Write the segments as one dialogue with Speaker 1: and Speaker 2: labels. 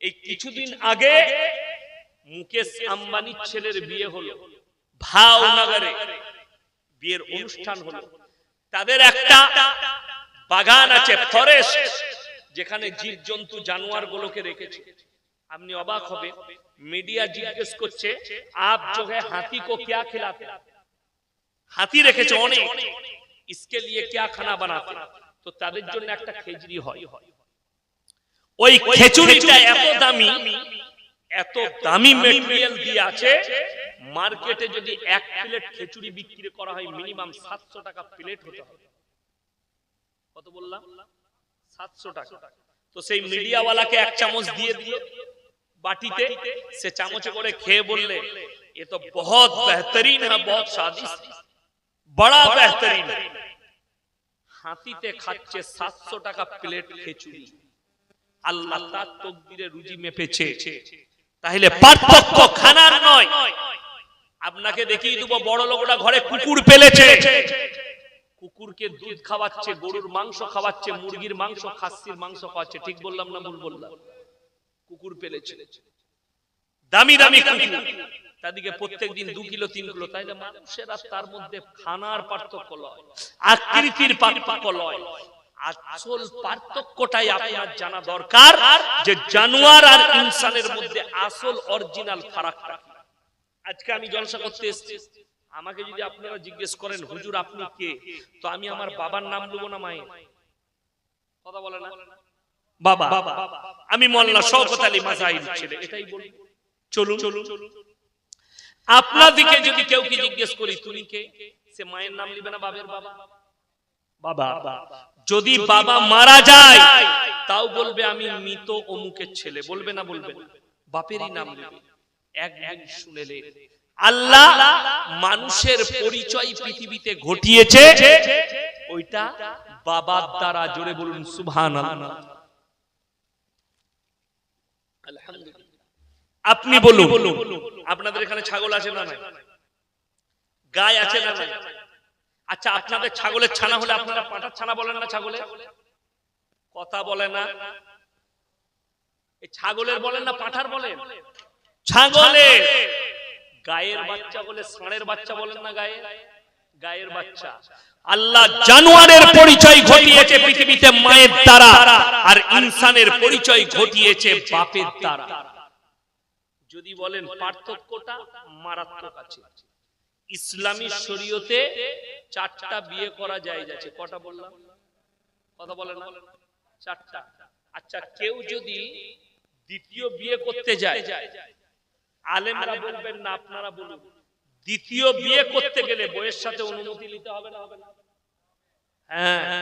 Speaker 1: এই কিছুদিন আগে মুকেশ আম্বানির ছেলের বিয়ে হলো। ভাওনগরে বিয়ের অনুষ্ঠান হলো। তাদের একটা বাগান আছে ফরেস্ট যেখানে জীব জন্তু জানোয়ার গুলোকে রেখেছে। আপনি অবাক হবে মিডিয়া জিজ্ঞেস করছে আপ চোখে হাতি কো কিয়া খেলা হাতি রেখেছে অনেক। ইসকে লিয়ে কিয়া খানা বানাতে। তো তাদের জন্য একটা খেজড়ি হয়। ওই খেচুরিটা এত দামি এত দামি মেটেরিয়াল দিয়ে আছে মার্কেটে যদি এক প্লেট খেচুরি বিক্রি করা হয় মিনিমাম সাতশো টাকা প্লেট হতে হবে। কত বললাম? সাতশো টাকা। তো সেই মিডিয়াওয়ালাকে এক চামচ দিয়ে দিয়ে বাটিতে সে চামচে করে খেয়ে বললে এ তো বহুত বেহতরিন হ্যাঁ বহুত স্বাদিষ্ট। বড়া বেহতরিন। হাতিতে খাচ্ছে সাতশো টাকা প্লেট খেচুড়ি। আল্লাহ তার তকদিরে রুজি মেপেছে। তাহলে পার্থক্য খানার নয়। আপনাকে দেখিয়ে দেবো, বড় লোকরা ঘরে কুকুর পেলেছে। কুকুরকে দুধ খাওয়াচ্ছে, গরুর মাংস খাওয়াচ্ছে, মুরগির মাংস, খাসির মাংস খাওয়াচ্ছে। ঠিক বললাম না ভুল বললাম? কুকুর পেলেছে। দামি দামি তাদেরকে প্রত্যেক দিন দু কিলো, তিন কিলো। তাইলে মানুষের আর তার মধ্যে খানার পার্থক্য লয়। আকৃতির পার্থক্য লয়। আসল পার্থক্যটাই আপনার জানা দরকার যে জানোয়ার আর ইনসানের মধ্যে আসল অরিজিনাল ফারাকটা আজকে আমি জলসা করতে এসেছি। আমাকে যদি আপনারা জিজ্ঞেস করেন, হুজুর, আপনি কে? তো আমি আমার বাবার নাম নেব না মায়ের? কথা বলে না? বাবা আমি মোল্লা শওকত আলী মাজাহির ছেলে, এটাই বলি। চলুন চলুন। আপনাদিকে যদি কেউ কি জিজ্ঞেস করি, তুমি কে? সে মায়ের নাম নিবে না বাবার বাবা। বাবা। যদি বাবা মারা যায় তাও বলবে আমি মৃত অমুকের ছেলে বলবে না বলবে বাপেরই নাম একদিন শুনেলে আল্লাহ মানুষের পরিচয় পৃথিবীতে ঘটিয়েছে। ওইটা বাবার দ্বারা জোরে বলুন সুবহান আপনি বলুন। আপনাদের এখানে ছাগল আছে না গায় আছে না আচ্ছা আপনাদের ছাগলের ছানা হলে আপনারা পাঁঠার ছানা বলেন না ছাগলে? কথা বলে না। ছাগলের বলেন না পাঁঠার বলেন। ছাগলে! গায়ের বাচ্চা বলে ষাঁড়ের বাচ্চা বলেন না গায়ে? গায়ের বাচ্চা। আল্লাহ জানোয়ারের পরিচয় ঘটিয়েছে পৃথিবীতে মায়ের দ্বারা আর ইনসানের পরিচয় ঘটিয়েছে বাপের দ্বারা। যদি বলেন পার্থক্যটা মারাত্মক আছে। ইসলামী শরীয়তে চারটা বিয়ে করা যায় যাচ্ছে। কটা বললাম? কথা বলে না। চারটা। আচ্ছা কেউ যদি দ্বিতীয় বিয়ে করতে যায় আলেমরা বলবেন না আপনারা বলুন। দ্বিতীয় বিয়ে করতে গেলে বইয়ের সাথে অনুমতি নিতে হবে না হবে না? হ্যাঁ।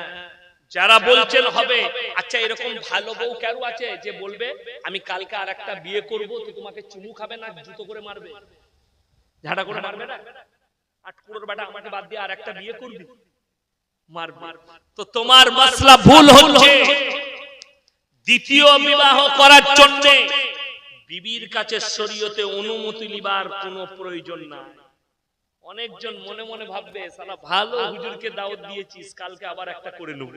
Speaker 1: যারা বলছেন হবে। আচ্ছা এরকম ভালো বউ কেন আছে যে বলবে আমি কালকে আর একটা বিয়ে করব তো তোমাকে চুমু খাবে না জুতো করে মারবে। ঝাড়া করে মারবে না? আটকুড়োর বেটা আমাকে বাদ দিয়ে আর একটা বিয়ে করবি? তো তোমার ভুল হচ্ছে। দ্বিতীয় বিবাহ করার জন্য বিবির কাছে শরীয়তে অনুমতি কোনো প্রয়োজন নাই। অনেকজন মনে মনে ভাববে সালা ভালো হুজুরকে দাওয়াত দিয়েছিস, কালকে আবার একটা করে নেব।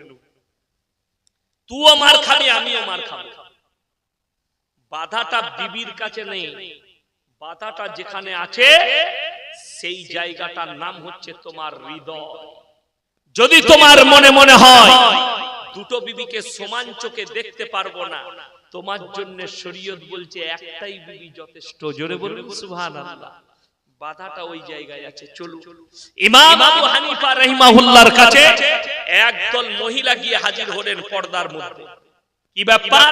Speaker 1: তুইও মার খাবি, আমিও মার খাব। বাধাটা বিবির কাছে নেই। বাধাটা যেখানে আছে সেই জায়গাটার নাম হচ্ছে তোমার হৃদয়। যদি তোমার মনে মনে হয় দুটো বিবিকে সমান চোখে দেখতে পারব না। তোমার জন্য শরীয়ত বলছে একটাই বিবি যথেষ্ট। জোরে বলুন সুবহানাল্লাহ। বাধাটা ওই জায়গায় আছে চলুন। ইমাম আবু হানিফা রাহিমাহুল্লাহর কাছে একদল মহিলা গিয়ে হাজির হলেন পর্দার মধ্যে। কি ব্যাপার?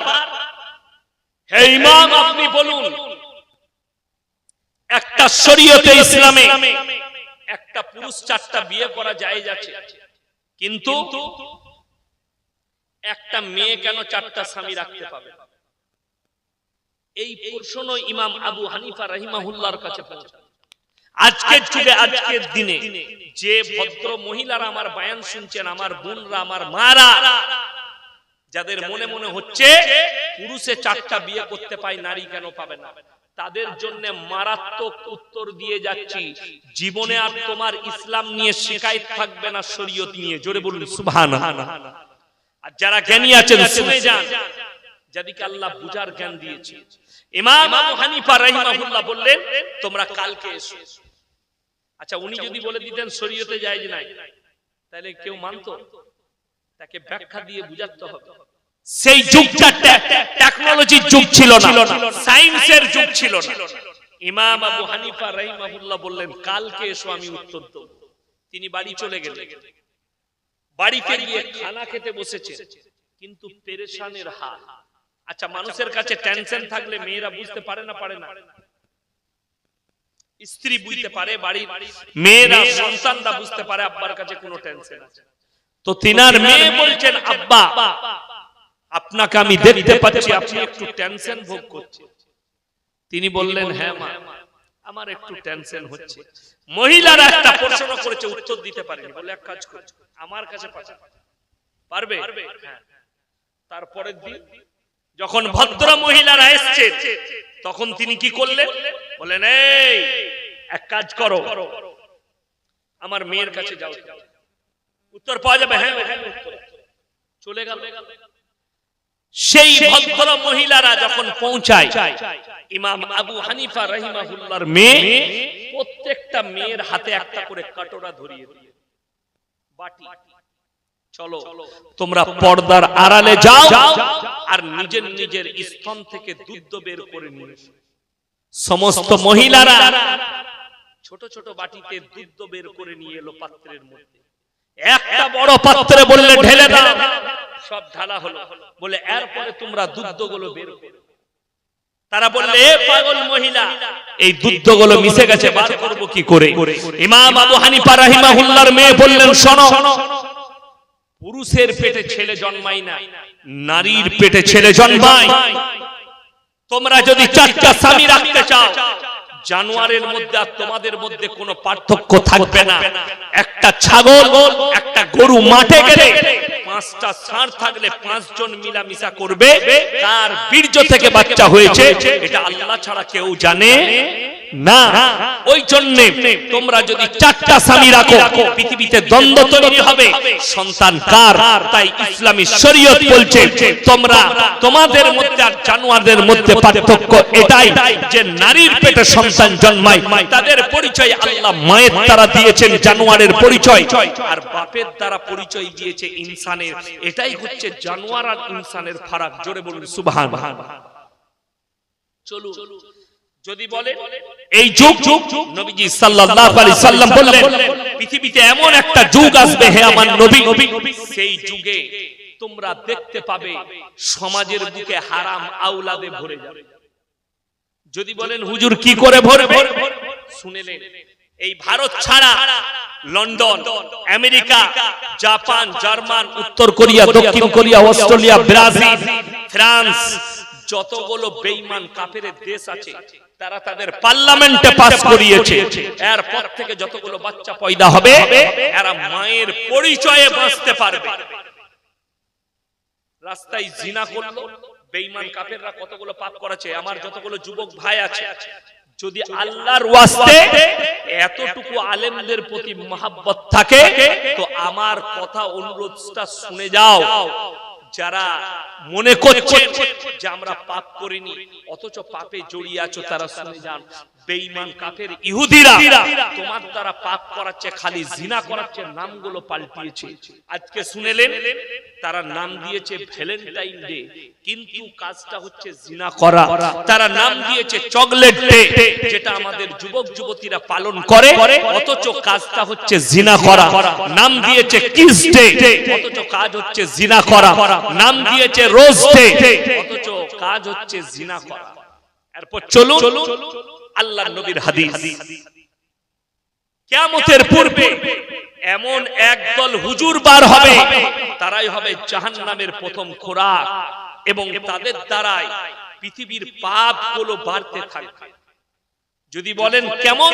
Speaker 1: হে ইমাম আপনি বলুন। একটা শরীয়তে ইসলামে একটা পুরুষ চারটা বিয়ে করা যায় যাচ্ছে কিন্তু একটা মেয়ে কেন চারটা স্বামী রাখতে পাবে? এই প্রশ্ন ইমাম আবু হানিফা রাহিমাহুল্লাহর কাছে আজকের যুগে, আজকের দিনে যে ভদ্র মহিলারা আমার বায়ান শুনছেন, আমার বোনরা, আমার মারা, যাদের মনে মনে হচ্ছে পুরুষে চারটা বিয়ে করতে পায়, নারী কেন পাবে না? তাদের জন্য মারাত্মক উত্তর দিয়ে যাচ্ছি। জীবনে আর তোমার ইসলাম নিয়ে শিকায়ত থাকবে না শরীয়ত নিয়ে। জোরে বলুন সুবহানাল্লাহ। আর যারা জ্ঞানী আছেন শুনে যান। যাদেরকে আল্লাহ বুঝার জ্ঞান দিয়েছে। ইমাম আবু হানিফা রাহিমাহুল্লাহ বললেন তোমরা কালকে এসো। আচ্ছা উনি যদি বলে দিতেন শরীয়তে যায় যে নাই তাহলে কেউ মানতো? তাকে ব্যাখ্যা দিয়ে বুঝাতে হবে। সেই যুগটা টেকনোলজির যুগ ছিল না। সায়েন্সের যুগ ছিল না। ইমাম আবু হানিফা রাহিমাহুল্লাহ বললেন কালকে এসো আমি উত্তর দেব। তিনি বাড়ি চলে গেলেন। বাড়িতে গিয়ে খানা খেতে বসেছে কিন্তু পেরেশানের হাল আচ্ছা মানুষের কাছে টেনশন থাকলে মেয়েরা বুঝতে পারে না পারে না। স্ত্রী বুঝতে পারে বাড়ির মেয়েরা সন্তানরা বুঝতে পারে আব্বার কাছে কোনো টেনশন আছে। তো তিনার মেয়ে বলছেন আব্বা। আপনাকে আমি দেখতে পাচ্ছি আপনি একটু টেনশন ভোগ করছেন। তিনি বললেন হ্যাঁ মা আমার একটু টেনশন হচ্ছে। মহিলারা একটা প্রশ্ন করেছে উত্তর দিতে পারেনি। বলে এক কাজ করছে আমার কাছে পাঠা পারবে? হ্যাঁ। তারপরের দিন যখন ভদ্র মহিলারা এসছে তখন তিনি কি করলেন? বলেন এই এক কাজ করো। আমার মেয়ের কাছে যাও উত্তর পাওয়া যাবে হ্যাঁ ওখানে চলে গেল। সেই ভদ্র মহিলারা যখন পৌঁছায় ইমাম আবু হানিফা রহিমাহুল্লাহর মেয়ে প্রত্যেকটা মেয়ের হাতে একটা করে কাটোরা ধরিয়ে দিয়ে বাটি। চলো তোমরা পর্দার আড়ালে যাও আর নিজের নিজের স্তন থেকে দুধ বের করে নিয়ে। সমস্ত মহিলারা ছোট ছোট বাটিতে দুধ বের করে নিয়ে এলো পাত্রের মধ্যে। একটা বড় পাত্রে বললে ঢেলে দাও। সব ঢালা হলো। বলে এরপরে তোমরা দুধগুলো বের করো। তারা বললে পাগল মহিলা এই দুধগুলো মিশে গেছে বার করব কি করে? ইমাম আবু হানিফা রাহিমাহুল্লাহর মেয়ে বললেন শোনো পুরুষের পেটে ছেলে জন্মায় না নারীর পেটে ছেলে জন্মায়। তোমরা যদি চারটা স্বামী রাখতে চাও জানোয়ারের মধ্যে আর তোমাদের মধ্যে কোনো পার্থক্য থাকবে না। একটা ছাগল একটা গরু মাঠে গেলে পাঁচটা ষাঁড় থাকলে পাঁচজন মিলামিশা করবে। তার বীর্য থেকে বাচ্চা হয়েছে এটা আল্লাহ ছাড়া কেউ জানে। না। ওই জন্য তোমরা যদি চারটা স্বামী রাখো, পৃথিবীতে দ্বন্দ্ব তৈরি হবে। সন্তান কার? তাই ইসলামী শরীয়ত বলছে, তোমরা তোমাদের মধ্যে আর জানোয়ারদের মধ্যে পার্থক্য এটাই যে নারীর পেটে সন্তান জন্মায়, তাদের পরিচয় আল্লাহ মায়ের দ্বারা দিয়েছেন, জানোয়ারের পরিচয়। আর বাপের দ্বারা পরিচয় দিয়েছে ইনসানের। এটাই হচ্ছে জানোয়ার আর ইনসানের ফারাক। জোরে বলুন সুবহান চলুন, যদি বলে এই যুগ নবীজি সাল্লাল্লাহু আলাইহি সাল্লাম বললেন, পৃথিবীতে এমন একটা যুগ আসবে হে আমার নবী। সেই যুগে তোমরা দেখতে পাবে সমাজের বুকে হারাম আওলাদে ভরে যাবে। যদি বলেন, হুজুর কি করে ভরবে? শুনেলেন এই ভারত ছাড়া লন্ডন, আমেরিকা, জাপান, জার্মান, উত্তর কোরিয়া, দক্ষিণ কোরিয়া, অস্ট্রেলিয়া, ব্রাজিল, ফ্রান্স যতগুলো বেঈমান কাফের দেশ আছে তারা তাদের পার্লামেন্টে পাস করিয়েছে। এরপর থেকে যতগুলো বাচ্চা পয়দা হবে এরা মায়ের পরিচয়ে বাঁচতে পারবে। রাস্তায় জিনা করল বেঈমান কাফেররা কতগুলো পাপ করেছে আমার যতগুলো যুবক ভাই আছে যদি আল্লাহর ওয়াস্তে এতটুকু আলেমদের প্রতি মহাব্বত থাকে তো আমার কথা অনুরোধটা শুনে যাও। যারা মনে করছেন যে আমরা পাপ করিনি অথচ পাপে জড়িয়ে আছো তারা শুনে যান। বেঈমান কাফের ইহুদিরা। তোমার দ্বারা পাপ করাচ্ছে খালি জিনা করাচ্ছে নামগুলো পাল্টিয়েছে। আজকে শুনেলেন তারা নাম দিয়েছে ভ্যালেন্টাইন ডে। কিন্তু কাজটা হচ্ছে জিনা করা। তারা নাম দিয়েছে চকলেট ডে যেটা আমাদের যুবক যুবতীরা পালন করে অথচ কাজটা হচ্ছে জিনা করা। নাম দিয়েছে কিস ডে অথচ কাজ হচ্ছে জিনা করা নাম দিয়েছে রোজ ডে অথচ কাজ হচ্ছে জিনা করা। এরপর চলুন আল্লাহ নবীর হাদিস। কিয়ামতের পূর্বে এমন একদল হুজুর বার হবে। তারাই হবে জাহান্নামের প্রথম খোরাক। এবং তাদের দ্বারাই পৃথিবীর পাপগুলো বাড়তে থাকবে। যদি বলেন কেমন?